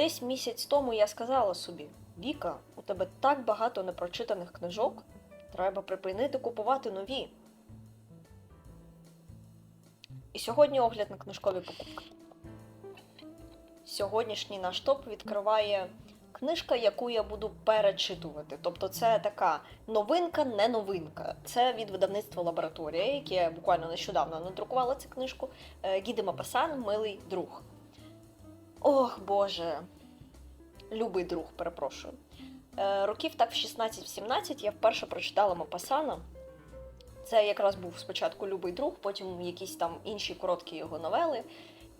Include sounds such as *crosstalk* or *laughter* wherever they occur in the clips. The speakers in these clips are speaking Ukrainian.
Десь місяць тому я сказала собі: Віка, у тебе так багато непрочитаних книжок, треба припинити купувати нові. І сьогодні огляд на книжкові покупки. Сьогоднішній наш топ відкриває книжка, яку я буду перечитувати. Тобто, це така новинка, не новинка. Це від видавництва лабораторія, яке буквально нещодавно надрукувала цю книжку. Е, Гіде Мапасан, милий друг. Ох, Боже. Любий друг, перепрошую. Е, Років так в 16-17 я вперше прочитала Мапасана. Це якраз був спочатку Любий друг, потім якісь там інші короткі його новели.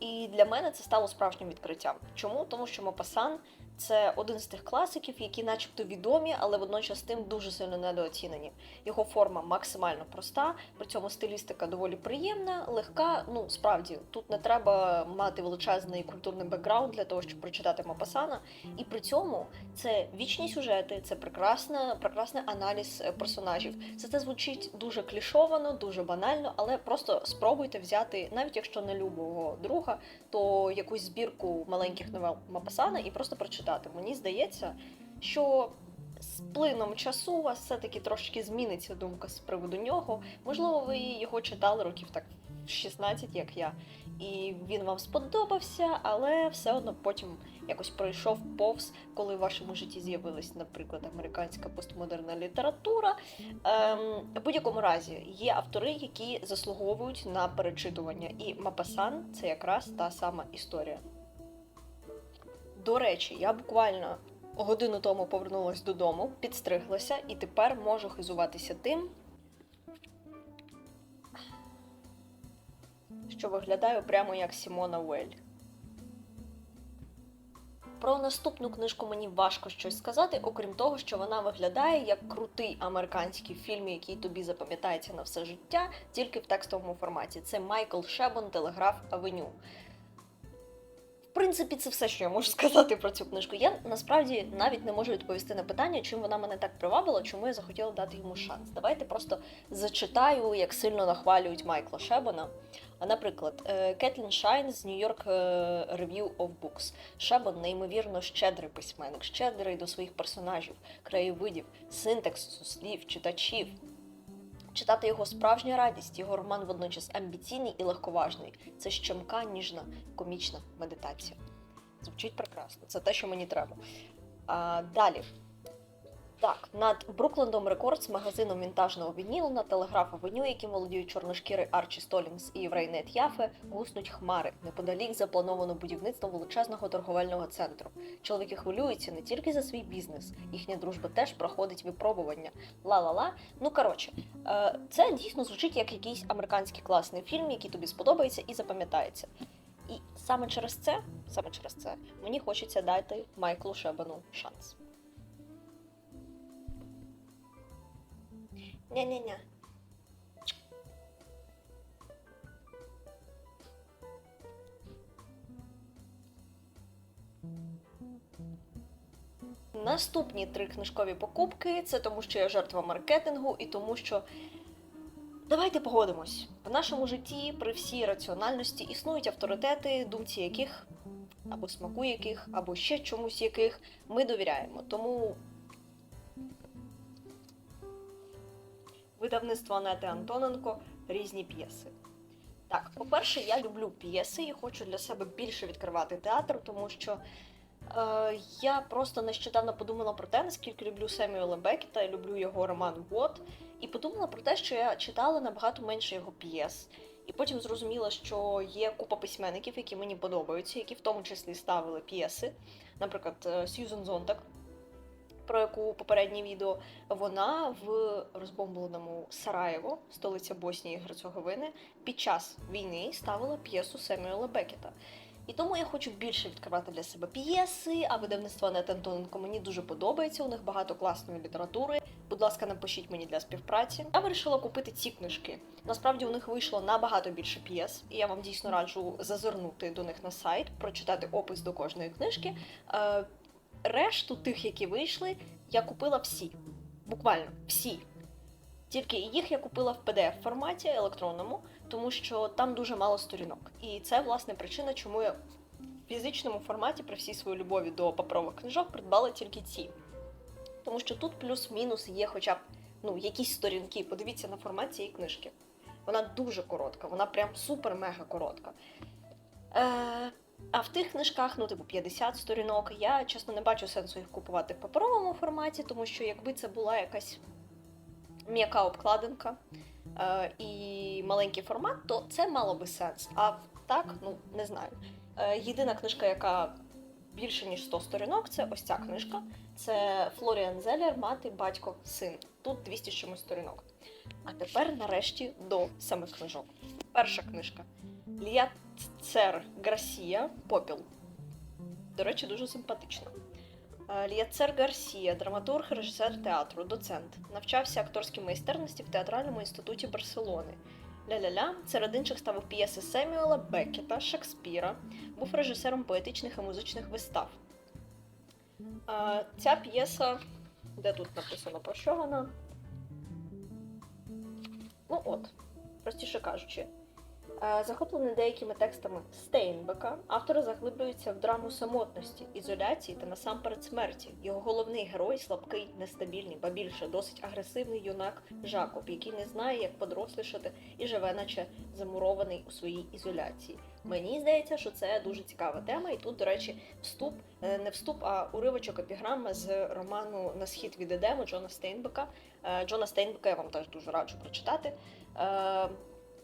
І для мене це стало справжнім відкриттям. Чому? Тому що Мопасан це один з тих класиків, які начебто відомі, але водночас тим дуже сильно недооцінені. Його форма максимально проста, при цьому стилістика доволі приємна, легка. Ну справді тут не треба мати величезний культурний бекграунд для того, щоб прочитати Мопасана. І при цьому це вічні сюжети, це прекрасна, прекрасний аналіз е, персонажів. Це це звучить дуже клішовано, дуже банально, але просто спробуйте взяти, навіть якщо не любого друга, то якусь збірку маленьких новел Мапасана і просто прочитати. Мені здається, що з плином часу у вас все-таки трошки зміниться думка з приводу нього. Можливо, ви його читали років так в 16, як я, і він вам сподобався, але все одно потім якось пройшов повз, коли в вашому житті з'явилась, наприклад, американська постмодерна література. Ем, в будь-якому разі є автори, які заслуговують на перечитування, і Мапасан це якраз та сама історія. До речі, я буквально годину тому повернулася додому, підстриглася і тепер можу хизуватися тим, що виглядаю прямо як Сімона Уель. Про наступну книжку мені важко щось сказати, окрім того, що вона виглядає як крутий американський фільм, який тобі запам'ятається на все життя, тільки в текстовому форматі. Це Майкл Шебон Телеграф Авеню. Принципі, це все, що я можу *laughs* сказати про цю книжку. Я насправді навіть не можу відповісти на питання, чим вона мене так привабила, чому я захотіла дати йому шанс. Давайте просто зачитаю, як сильно нахвалюють Майкла Шебона. А, Наприклад, е, Кетлін Шайн з York е, Review of Books. Шебон неймовірно щедрий письменник, щедрий до своїх персонажів, краєвидів, синтексу, слів, читачів. Читати його справжня радість, його роман водночас амбіційний і легковажний. Це щемка, ніжна, комічна медитація. Звучить прекрасно, це те, що мені треба. А, далі. Так, над Бруклендом Рекордс, магазином вінтажного вінілу на телеграф Авеню, яким володіють чорношкіри Арчі Столінгс і Єврейнет Яфе, гуснуть хмари. Неподалік заплановано будівництво величезного торговельного центру. Чоловіки хвилюються не тільки за свій бізнес, їхня дружба теж проходить випробування. Ла-ла-ла. Ну коротше, е, це дійсно звучить як якийсь американський класний фільм, який тобі сподобається і запам'ятається. І саме через це, саме через це, мені хочеться дати Майклу Шебану шанс. Ня-ня-ня. Наступні три книжкові покупки це тому, що я жертва маркетингу, і тому, що давайте погодимось. В нашому житті при всій раціональності існують авторитети, думці яких або смаку яких, або ще чомусь яких ми довіряємо. Тому видавництво Анети Антоненко різні п'єси. Так, по-перше, я люблю п'єси і хочу для себе більше відкривати театр, тому що е, я просто нещодавно подумала про те, наскільки люблю Семюела Бекета і люблю його роман Вот. І подумала про те, що я читала набагато менше його п'єс. І потім зрозуміла, що є купа письменників, які мені подобаються, які в тому числі ставили п'єси. Наприклад, е, Сьюзен Зонтак, про яку попереднє відео, вона в розбомбленому Сараєво, столиця Боснії і Герцеговини, під час війни ставила п'єсу Семюела Бекета. І тому я хочу більше відкривати для себе п'єси, а видавництво Анет Антоненко мені дуже подобається. У них багато класної літератури. Будь ласка, напишіть мені для співпраці. Я вирішила купити ці книжки. Насправді у них вийшло набагато більше п'єс, і я вам дійсно раджу зазирнути до них на сайт, прочитати опис до кожної книжки. Решту тих, які вийшли, я купила всі. Буквально всі. Тільки їх я купила в pdf форматі електронному, тому що там дуже мало сторінок. І це, власне, причина, чому я в фізичному форматі, при всій своїй любові до паперових книжок, придбала тільки ці. Тому що тут плюс-мінус є хоча б ну, якісь сторінки. Подивіться на формат цієї книжки. Вона дуже коротка, вона прям супер-мега коротка. Е, а в тих книжках, ну, типу, 50 сторінок, я чесно не бачу сенсу їх купувати в паперовому форматі, тому що якби це була якась м'яка обкладинка е, і маленький формат, то це мало би сенс. А так, ну не знаю. Е, єдина книжка, яка більше ніж 100 сторінок, це ось ця книжка. Це Флоріан Зеллер, мати, батько, син. Тут 200 з чимось сторінок. А тепер нарешті до самих книжок. Перша книжка. Лія Цер Гарсія Попіл. До речі, дуже симпатична. Е, Ліяцер Гарсія, драматург, режисер театру, доцент. Навчався акторській майстерності в театральному інституті Барселони. Ля-ля-ля, серед інших ставив п'єси Семюела Беккета, Шекспіра, був режисером поетичних і музичних вистав. Ця п'єса, де тут написано про що вона? Ну от, простіше кажучи, Захоплений деякими текстами Стейнбека, автор заглиблюється в драму самотності, ізоляції та насамперед смерті. Його головний герой слабкий, нестабільний, ба більше досить агресивний юнак Жакоб, який не знає, як подорослішати і живе, наче замурований у своїй ізоляції. Мені здається, що це дуже цікава тема, і тут, до речі, вступ, е, не вступ, а уривочок епіграми з роману На схід від Едему Джона Стейнбека. Е, Джона Стейнбека я вам теж дуже раджу прочитати. Е,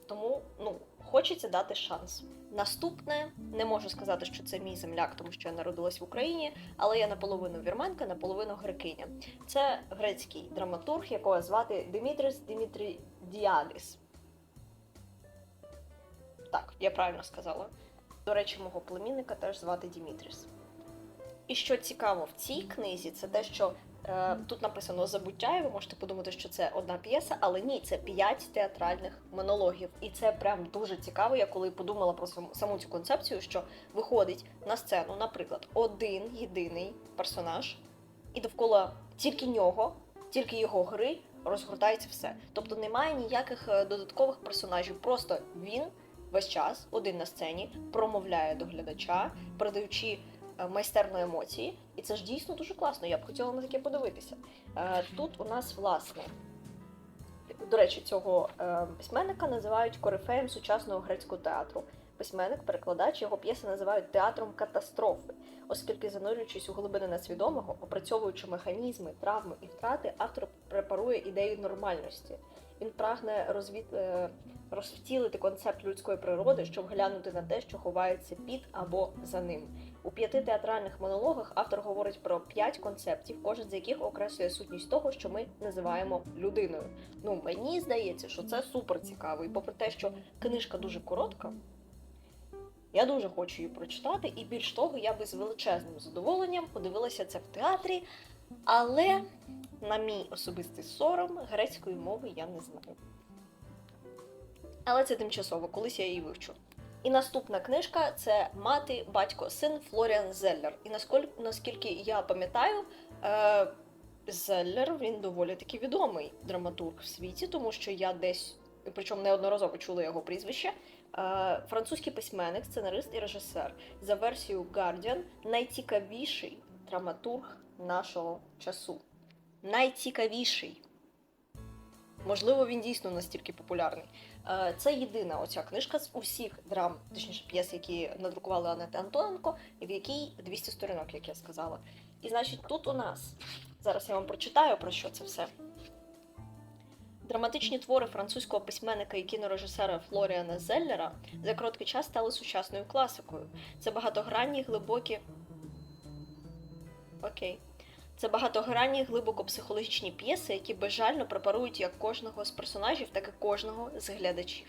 Тому ну, хочеться дати шанс. Наступне не можу сказати, що це мій земляк, тому що я народилась в Україні, але я наполовину вірменка, наполовину грекиня. Це грецький драматург, якого звати Димітрис Дімітрідіадис. Так, я правильно сказала. До речі, мого племінника теж звати Дімітріс. І що цікаво в цій книзі, це те, що тут написано забуття, і ви можете подумати, що це одна п'єса, але ні, це п'ять театральних монологів. І це прям дуже цікаво. Я коли подумала про саму, цю концепцію, що виходить на сцену, наприклад, один єдиний персонаж, і довкола тільки нього, тільки його гри розгортається все. Тобто немає ніяких е, додаткових персонажів, просто він весь час один на сцені промовляє до глядача, передаючи е, майстерно емоції, і це ж дійсно дуже класно. Я б хотіла на таке подивитися. Е, Тут у нас власне. До речі, цього е, письменника називають корифеєм сучасного грецького театру. Письменник, перекладач, його п'єси називають театром катастрофи, оскільки, занурюючись у глибини несвідомого, опрацьовуючи механізми, травми і втрати, автор препарує ідею нормальності. Він прагне розвід... розвтілити концепт людської природи, щоб глянути на те, що ховається під або за ним. У п'яти театральних монологах автор говорить про п'ять концептів, кожен з яких окреслює сутність того, що ми називаємо людиною. Ну мені здається, що це супер цікаво. І попри те, що книжка дуже коротка, я дуже хочу її прочитати, і більш того, я би з величезним задоволенням подивилася це в театрі, але на мій особистий сором грецької мови я не знаю. Але це тимчасово, колись я її вивчу. І наступна книжка це Мати, батько, син Флоріан Зеллер. І наскільки, я пам'ятаю, е, Зеллер він доволі таки відомий драматург в світі, тому що я десь, причому неодноразово чула його прізвище. Е, французький письменник, сценарист і режисер. За версією Guardian, найцікавіший драматург нашого часу. Найцікавіший. Можливо, він дійсно настільки популярний. Е, Це єдина оця книжка з усіх драм, точніше п'єс, які надрукували Анета Антоненко, в якій 200 сторінок, як я сказала. І значить, тут у нас зараз я вам прочитаю про що це все. Драматичні твори французького письменника і кінорежисера Флоріана Зеллера за короткий час стали сучасною класикою. Це багатогранні, глибокі. Окей. Це багатогранні, глибоко психологічні п'єси, які безжально препарують як кожного з персонажів, так і кожного з глядачів.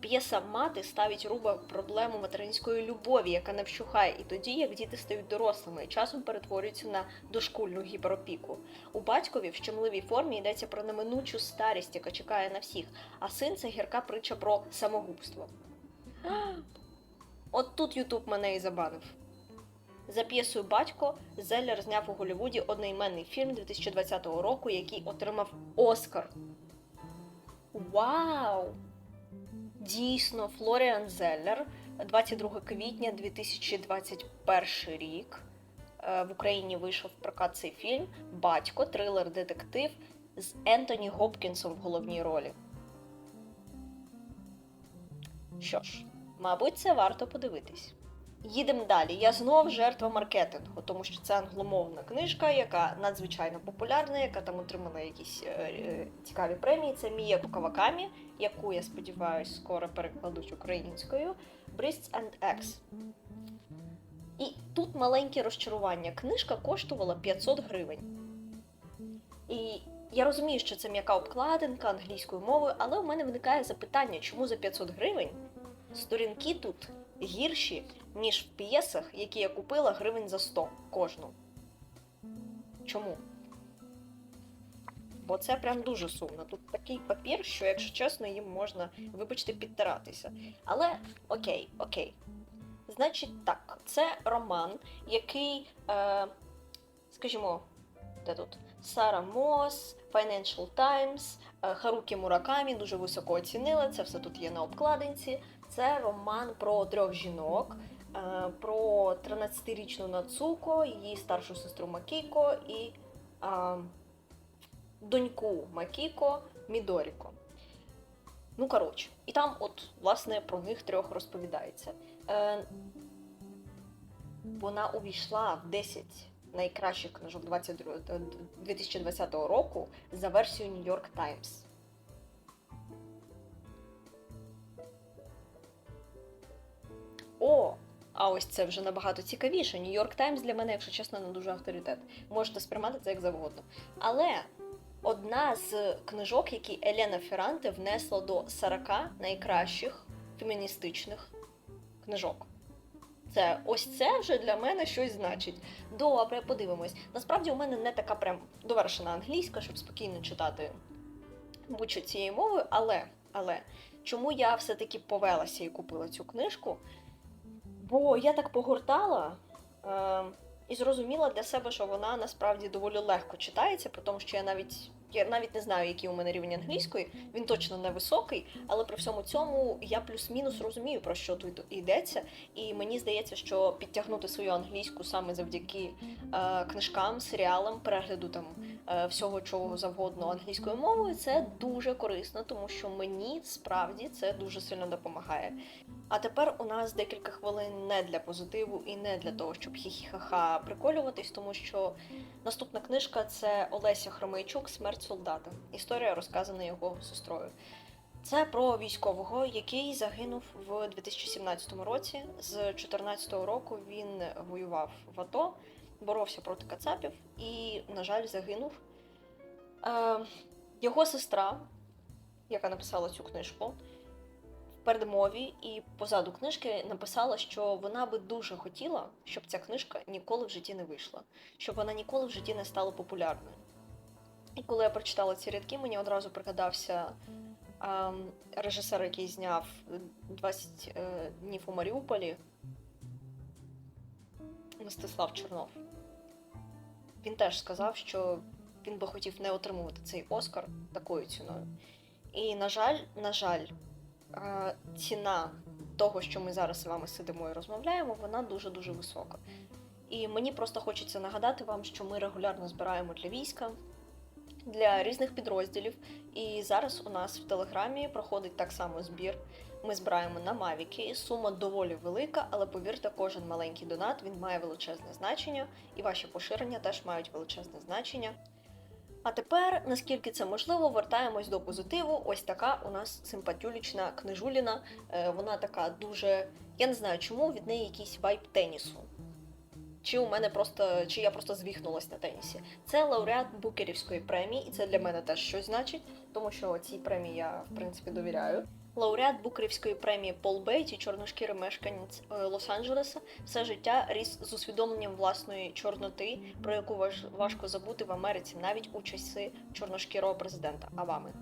П'єса мати ставить руба проблему материнської любові, яка не вщухає, і тоді, як діти стають дорослими і часом перетворюються на дошкульну гіперопіку. У батькові в щемливій формі йдеться про неминучу старість, яка чекає на всіх, а син це гірка притча про самогубство. *gasps* От тут Ютуб мене і забанив. За п'єсою Батько Зеллер зняв у Голлівуді одноіменний фільм 2020 року, який отримав Оскар. Вау! Дійсно, Флоріан Зеллер 22 квітня 2021 рік. Е, В Україні вийшов прокат цей фільм Батько, трилер-детектив з Ентоні Гопкінсом в головній ролі. Що ж, мабуть, це варто подивитись. Їдемо далі. Я знов жертва маркетингу, тому що це англомовна книжка, яка надзвичайно популярна, яка там отримала якісь е, е, цікаві премії. Це Мія Кавакамі, яку я сподіваюся, скоро перекладуть українською. Brists and Eggs. І тут маленьке розчарування. Книжка коштувала 500 гривень. І я розумію, що це м'яка обкладинка англійською мовою, але у мене виникає запитання, чому за 500 гривень сторінки тут гірші, ніж в п'єсах, які я купила гривень за 100 кожну. Чому? Бо це прям дуже сумно. Тут такий папір, що, якщо чесно, їм можна, вибачте, підтиратися. Але окей, окей. Значить так, це роман, який, е, скажімо, де тут? Сара Мос, Financial Times, е, Харукі Муракамі дуже високо оцінили. Це все тут є на обкладинці. Це роман про трьох жінок, про 13-річну Нацуко, її старшу сестру Макіко і е, доньку Макіко Мідоріко. Ну, коротше, і там, от, власне, про них трьох розповідається. Е, вона увійшла в 10 найкращих книжок 22 е, 2020 року за версією New York Times. А ось це вже набагато цікавіше. York Times для мене, якщо чесно, не дуже авторитет. Можете сприймати це як завгодно. Але одна з книжок, які Елена Ферранте внесла до 40 найкращих феміністичних книжок. Це ось це вже для мене щось значить. Добре, подивимось. Насправді у мене не така прям довершена англійська, щоб спокійно читати будь-що цією мовою, але, але чому я все-таки повелася і купила цю книжку? Бо я так погортала е, і зрозуміла для себе, що вона насправді доволі легко читається, при тому, що я навіть я навіть не знаю, який у мене рівень англійської. Він точно не високий, але при всьому цьому я плюс-мінус розумію, про що тут йдеться. І мені здається, що підтягнути свою англійську саме завдяки е, книжкам, серіалам, перегляду там е, всього чого завгодно англійською мовою, це дуже корисно, тому що мені справді це дуже сильно допомагає. А тепер у нас декілька хвилин не для позитиву і не для того, щоб хі-хі-ха-ха приколюватись, тому що наступна книжка це Олеся Хромейчук Смерть солдата. Історія розказана його сестрою. Це про військового, який загинув в 2017 році. З 2014 року він воював в АТО, боровся проти кацапів і, на жаль, загинув. Е, його сестра, яка написала цю книжку, в передмові і позаду книжки написала, що вона би дуже хотіла, щоб ця книжка ніколи в житті не вийшла, щоб вона ніколи в житті не стала популярною. І коли я прочитала ці рядки, мені одразу пригадався ем, режисер, який зняв 20 е, днів у Маріуполі Мстислав Чорнов. Він теж сказав, що він би хотів не отримувати цей Оскар такою ціною. І, на жаль, на жаль, е, ціна того, що ми зараз з вами сидимо і розмовляємо, вона дуже-дуже висока. І мені просто хочеться нагадати вам, що ми регулярно збираємо для війська, для різних підрозділів. І зараз у нас в Телеграмі проходить так само збір. Ми збираємо на Мавіки. Сума доволі велика, але повірте, кожен маленький донат він має величезне значення, і ваші поширення теж мають величезне значення. А тепер, наскільки це можливо, вертаємось до позитиву. Ось така у нас симпатюлічна книжуліна. Е, Вона така дуже. Я не знаю, чому від неї якийсь вайб тенісу. Чи у мене просто, чи я просто звіхнулась на тенісі. Це лауреат Букерівської премії, і це для мене теж щось значить, тому що цій премії я в принципі довіряю. Лауреат Букерівської премії Пол Бейті, чорношкірий мешканець е, Лос-Анджелеса, все життя ріс з усвідомленням власної чорноти, про яку важ- важко забути в Америці навіть у часи чорношкірого президента Обами.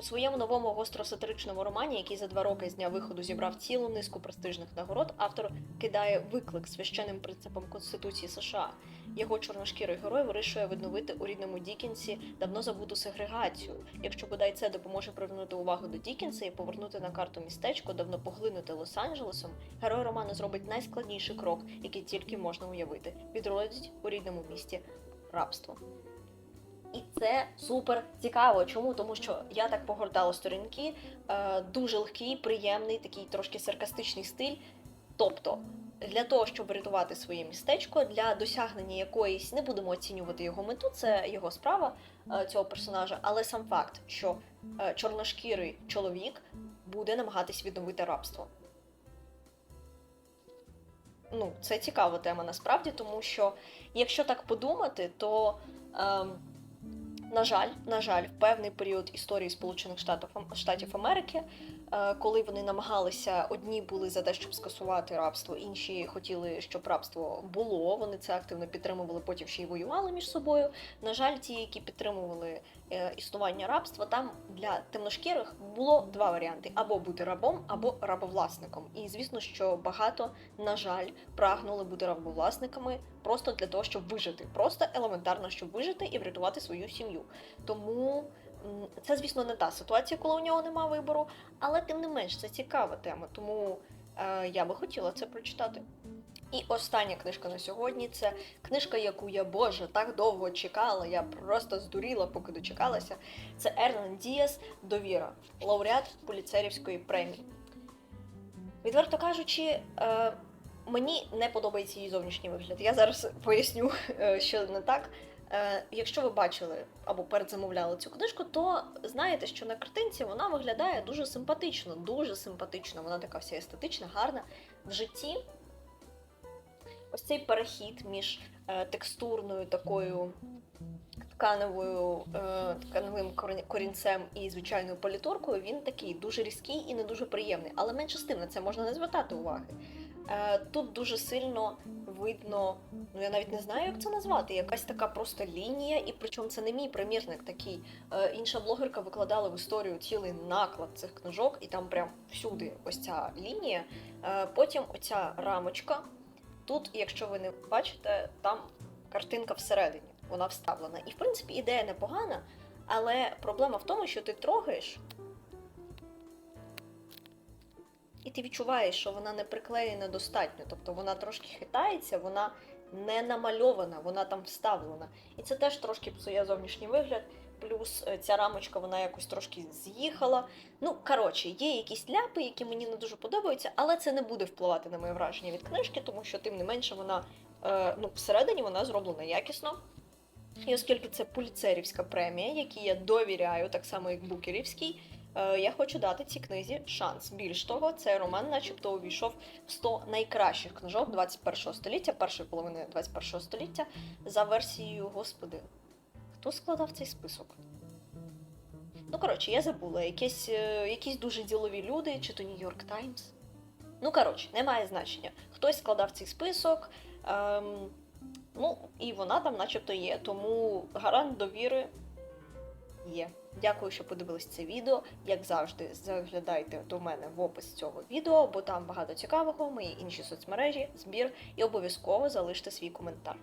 У своєму новому гостросатиричному романі, який за два роки з дня виходу зібрав цілу низку престижних нагород, автор кидає виклик священним принципам Конституції США. Його чорношкірий герой вирішує відновити у рідному Дікінсі давно забуту сегрегацію. Якщо бодай це допоможе привернути увагу до Дікінса і повернути на карту містечко, давно поглинуте Лос-Анджелесом, герой роману зробить найскладніший крок, який тільки можна уявити: відродить у рідному місті рабство. І це супер цікаво. Чому? Тому що я так погортала сторінки, е, дуже легкий, приємний, такий трошки саркастичний стиль. Тобто, для того, щоб врятувати своє містечко, для досягнення якоїсь, не будемо оцінювати його мету, це його справа е, цього персонажа, але сам факт, що е, чорношкірий чоловік буде намагатись відновити рабство. Ну, це цікава тема насправді, тому що якщо так подумати, то. Ем, на жаль, на жаль, в певний період історії Сполучених Штатів, Америки, коли вони намагалися, одні були за те, щоб скасувати рабство, інші хотіли, щоб рабство було. Вони це активно підтримували, потім ще й воювали між собою. На жаль, ті, які підтримували е, існування рабства, там для темношкірих було два варіанти: або бути рабом, або рабовласником. І звісно, що багато, на жаль, прагнули бути рабовласниками просто для того, щоб вижити, просто елементарно, щоб вижити і врятувати свою сім'ю. Тому це, звісно, не та ситуація, коли у нього нема вибору, але тим не менш це цікава тема, тому е, я би хотіла це прочитати. І остання книжка на сьогодні це книжка, яку я боже так довго чекала. Я просто здуріла, поки дочекалася. Це Ернан Діас Довіра, лауреат поліцерівської премії. Відверто кажучи, е, мені не подобається її зовнішній вигляд. Я зараз поясню, е, що не так. Е, Якщо ви бачили або передзамовляли цю книжку, то знаєте, що на картинці вона виглядає дуже симпатично, дуже симпатично. Вона така вся естетична, гарна. В житті ось цей перехід між е, текстурною такою тканевою, е, тканевим корінцем і звичайною паліторкою, він такий дуже різкий і не дуже приємний. Але менше з тим на це можна не звертати уваги. Тут дуже сильно видно, ну я навіть не знаю, як це назвати. Якась така просто лінія, і причому це не мій примірник такий. Е, Інша блогерка викладала в історію цілий наклад цих книжок, і там прям всюди ось ця лінія. Е, Потім оця рамочка. Тут, якщо ви не бачите, там картинка всередині, вона вставлена. І в принципі ідея непогана, але проблема в тому, що ти трогаєш. І ти відчуваєш, що вона не приклеєна достатньо. Тобто вона трошки хитається, вона не намальована, вона там вставлена. І це теж трошки псує зовнішній вигляд. Плюс е, ця рамочка вона якось трошки з'їхала. Ну, коротше, є якісь ляпи, які мені не дуже подобаються, але це не буде впливати на моє враження від книжки, тому що тим не менше вона е, ну, всередині вона зроблена якісно. І оскільки це поліцерівська премія, якій я довіряю, так само як Букерівський, е, я хочу дати цій книзі шанс. Більш того, цей роман, начебто, увійшов в 100 найкращих книжок 21 століття, першої половини 21 століття, за версією Господи. Хто складав цей список? Ну, коротше, я забула. Якісь, е, якісь дуже ділові люди, чи то Нью-Йорк Таймс. Ну, коротше, немає значення. Хтось складав цей список. Ем, ну, і вона там начебто є. Тому гарант довіри є. Дякую, що подивились це відео. Як завжди, заглядайте до мене в опис цього відео, бо там багато цікавого, мої інші соцмережі, збір, і обов'язково залиште свій коментар.